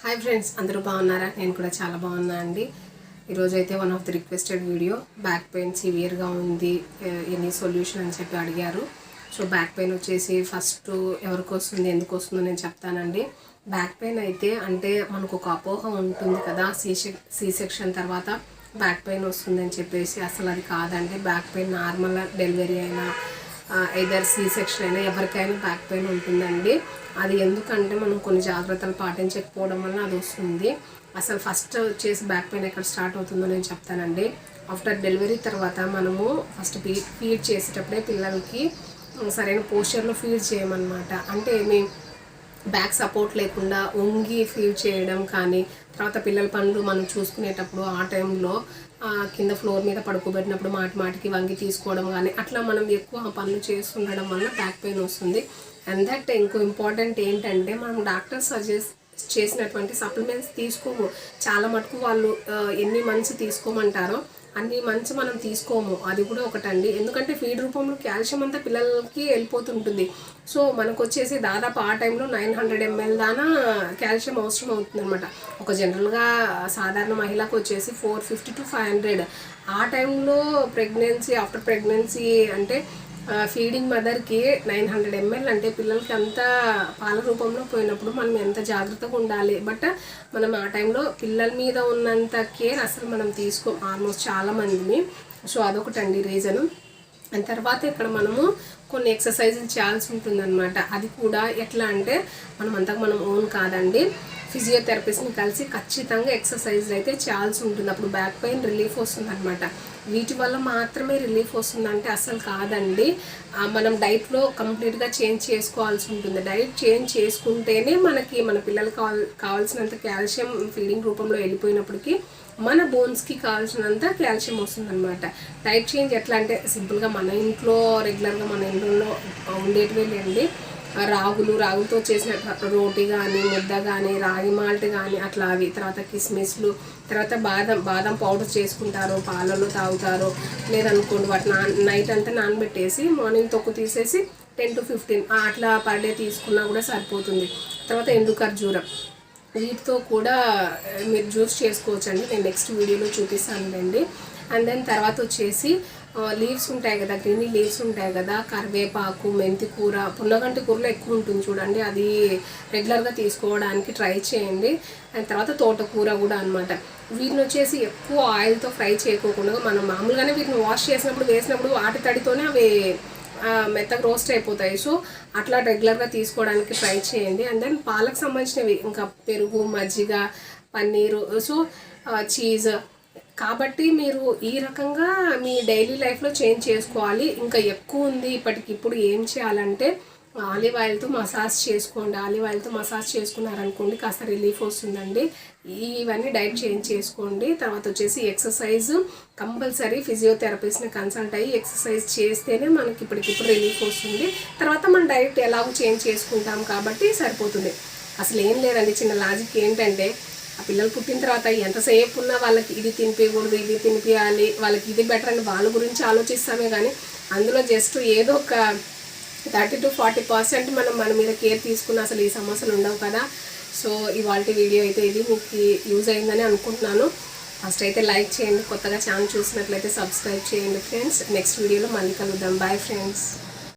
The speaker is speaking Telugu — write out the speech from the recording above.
హాయ్ ఫ్రెండ్స్ అందరూ బాగున్నారా? నేను కూడా చాలా బాగున్నా అండి. ఈరోజు అయితే one of the requested video back pain సివియర్గా ఉంది. ఎనీ సొల్యూషన్ అని చెప్పి అడిగారు. సో బ్యాక్ పెయిన్ వచ్చేసి ఫస్ట్ ఎవరికి వస్తుంది ఎందుకు వస్తుందో నేను చెప్తానండి. బ్యాక్ పెయిన్ అయితే అంటే మనకు ఒక అపోహ ఉంటుంది కదా సీ సీ సెక్షన్ తర్వాత బ్యాక్ పెయిన్ వస్తుందని చెప్పేసి అసలు అది కాదండి. బ్యాక్ పెయిన్ నార్మల్ డెలివరీ అయినా ఐదర్ సి సెక్షన్ అయినా ఎవరికైనా బ్యాక్ పెయిన్ ఉంటుందండి. అది ఎందుకంటే మనం కొన్ని జాగ్రత్తలు పాటించకపోవడం వల్ల అది వస్తుంది. అసలు ఫస్ట్ వచ్చేసి బ్యాక్ పెయిన్ ఎక్కడ స్టార్ట్ అవుతుందో నేను చెప్తానండి. ఆఫ్టర్ డెలివరీ తర్వాత మనము ఫస్ట్ ఫీ ఫీడ్ చేసేటప్పుడే పిల్లలకి సరైన పోస్చర్లో ఫీడ్ చేయమన్నమాట. అంటే మీ బ్యాక్ సపోర్ట్ లేకుండా వంగి ఫీల్ చేయడం కానీ తర్వాత పిల్లల పనులు మనం చూసుకునేటప్పుడు ఆ టైంలో కింద ఫ్లోర్ మీద పడుకోబెట్టినప్పుడు మాటి మాటికి వంగి తీసుకోవడం కానీ అట్లా మనం ఎక్కువ ఆ పనులు చేస్తుండడం వల్ల బ్యాక్ పెయిన్ వస్తుంది. అండ్ దట్ ఇంకో ఇంపార్టెంట్ ఏంటంటే మనం డాక్టర్ సజెస్ట్ చేసినటువంటి సప్లిమెంట్స్ తీసుకోము. చాలా మటుకు వాళ్ళు ఎన్ని మంత్స్ తీసుకోమంటారో అన్ని మంచి మనం తీసుకోము. అది కూడా ఒకటండి. ఎందుకంటే ఫీడ్ రూపంలో కాల్షియం అంతా పిల్లలకి వెళ్ళిపోతుంటుంది. సో మనకు వచ్చేసి దాదాపు ఆ టైంలో నైన్ హండ్రెడ్ ఎంఎల్ దానా కాల్షియం అవసరం అవుతుంది అనమాట ఒక జనరల్గా సాధారణ మహిళకు వచ్చేసి four fifty to five hundred ఆ టైంలో ప్రెగ్నెన్సీ ఆఫ్టర్ ప్రెగ్నెన్సీ అంటే ఫీడింగ్ మదర్కి నైన్ హండ్రెడ్ ఎంఎల్ అంటే పిల్లలకి అంత పాల రూపంలో పోయినప్పుడు మనం ఎంత జాగ్రత్తగా ఉండాలి. బట్ మనం ఆ టైంలో పిల్లల మీద ఉన్నంత కేర్ అసలు మనం తీసుకోం ఆల్మోస్ట్ చాలా మందిని. సో అదొకటండి రీజను తర్వాత ఇక్కడ మనము కొన్ని ఎక్సర్సైజులు చేయాల్సి ఉంటుందన్నమాట. అది కూడా ఎట్లా అంటే మనం అంతకు మనం ఓన్ కాదండి. ఫిజియోథెరపిస్ట్ని కలిసి ఖచ్చితంగా ఎక్సర్సైజ్ అయితే చేయాల్సి ఉంటుంది. అప్పుడు బ్యాక్ పెయిన్ రిలీఫ్ వస్తుందనమాట వీటి వల్ల మాత్రమే రిలీఫ్ వస్తుందంటే అసలు కాదండి. మనం డైట్లో కంప్లీట్గా చేంజ్ చేసుకోవాల్సి ఉంటుంది. డైట్ చేంజ్ చేసుకుంటేనే మనకి మన పిల్లలకు కావాల్ కావాల్సినంత కాల్షియం ఫీడింగ్ రూపంలో వెళ్ళిపోయినప్పటికీ మన బోన్స్కి కావాల్సినంత కాల్షియం వస్తుందన్నమాట. డైట్ చేంజ్ ఎట్లా అంటే సింపుల్గా మన ఇంట్లో రెగ్యులర్గా మన ఇంట్లో ఉండేటివే లేండి. రాగులు రాగులతో చేసిన రోటి కానీ ముద్ద కానీ రాగి మాల్ట్ కానీ అట్లా అవి. తర్వాత కిస్మిస్లు తర్వాత బాదం బాదం పౌడర్ చేసుకుంటారు పాలలో తాగుతారు. లేదనుకోండి వాటి నాన్ నైట్ అంతా నానబెట్టేసి మార్నింగ్ తొక్కు తీసేసి టెన్ టు ఫిఫ్టీన్ అట్లా పర్ డే తీసుకున్నా కూడా సరిపోతుంది. తర్వాత ఎండు ఖర్జూరం. వీటితో కూడా మీరు జ్యూస్ చేసుకోవచ్చండి. నేను నెక్స్ట్ వీడియోలో చూపిస్తానులేండి. అండ్ దెన్ తర్వాత వచ్చేసి లీవ్స్ ఉంటాయి కదా గ్రీనీ లీవ్స్ ఉంటాయి కదా కరివేపాకు మెంతి కూర పుల్లగంటి కూరలో ఎక్కువ ఉంటుంది చూడండి అది రెగ్యులర్గా తీసుకోవడానికి ట్రై చేయండి. అండ్ తర్వాత తోటకూర కూడా అనమాట వీటిని వచ్చేసి ఎక్కువ ఆయిల్తో ఫ్రై చేయకోకుండా మనం మామూలుగానే వీటిని వాష్ చేసినప్పుడు వేసినప్పుడు వాటి తడితోనే అవి మెత్తగా రోస్ట్ అయిపోతాయి. సో అట్లా రెగ్యులర్గా తీసుకోవడానికి ట్రై చేయండి. అండ్ దెన్ పాలకు సంబంధించినవి ఇంకా పెరుగు మజ్జిగ పన్నీరు సో చీజ్ కాబట్టి మీరు ఈ రకంగా మీ డైలీ లైఫ్లో చేంజ్ చేసుకోవాలి. ఇంకా ఎక్కువ ఉంది ఇప్పటికి ఇప్పుడు ఏం చేయాలంటే ఆలివ్ ఆయిల్తో మసాజ్ చేసుకోండి. ఆలివ్ ఆయిల్తో మసాజ్ చేసుకున్నారనుకోండి కాస్త రిలీఫ్ వస్తుందండి. ఇవన్నీ డైట్ చేంజ్ చేసుకోండి. తర్వాత వచ్చేసి ఎక్సర్సైజ్ కంపల్సరీ ఫిజియోథెరపిస్ట్ని కన్సల్ట్ అయ్యి ఎక్సర్సైజ్ చేస్తేనే మనకి ఇప్పటికిప్పుడు రిలీఫ్ వస్తుంది. తర్వాత మన డైట్ ఎలాగో చేంజ్ చేసుకుంటాం కాబట్టి సరిపోతుంది. అసలు ఏం లేదండి చిన్న లాజిక్ ఏంటంటే ఆ పిల్లలు పుట్టిన తర్వాత ఎంతసేపు ఉన్నా వాళ్ళకి ఇది తినిపించకూడదు ఇది తినిపించాలి వాళ్ళకి ఇది బెటర్ అని వాళ్ళ గురించి ఆలోచిస్తామే కానీ అందులో జస్ట్ ఏదో ఒక థర్టీ టు ఫార్టీ పర్సెంట్ మనం మన మీద కేర్ తీసుకున్న అసలు ఈ సమస్యలు ఉండవు కదా. సో ఇవాళ వీడియో అయితే ఇది మీకు యూజ్ అయిందని అనుకుంటున్నాను. ఫస్ట్ అయితే లైక్ చేయండి కొత్తగా ఛానల్ చూసినట్లయితే సబ్స్క్రైబ్ చేయండి ఫ్రెండ్స్ నెక్స్ట్ వీడియోలో మళ్ళీ కలుద్దాం. Bye friends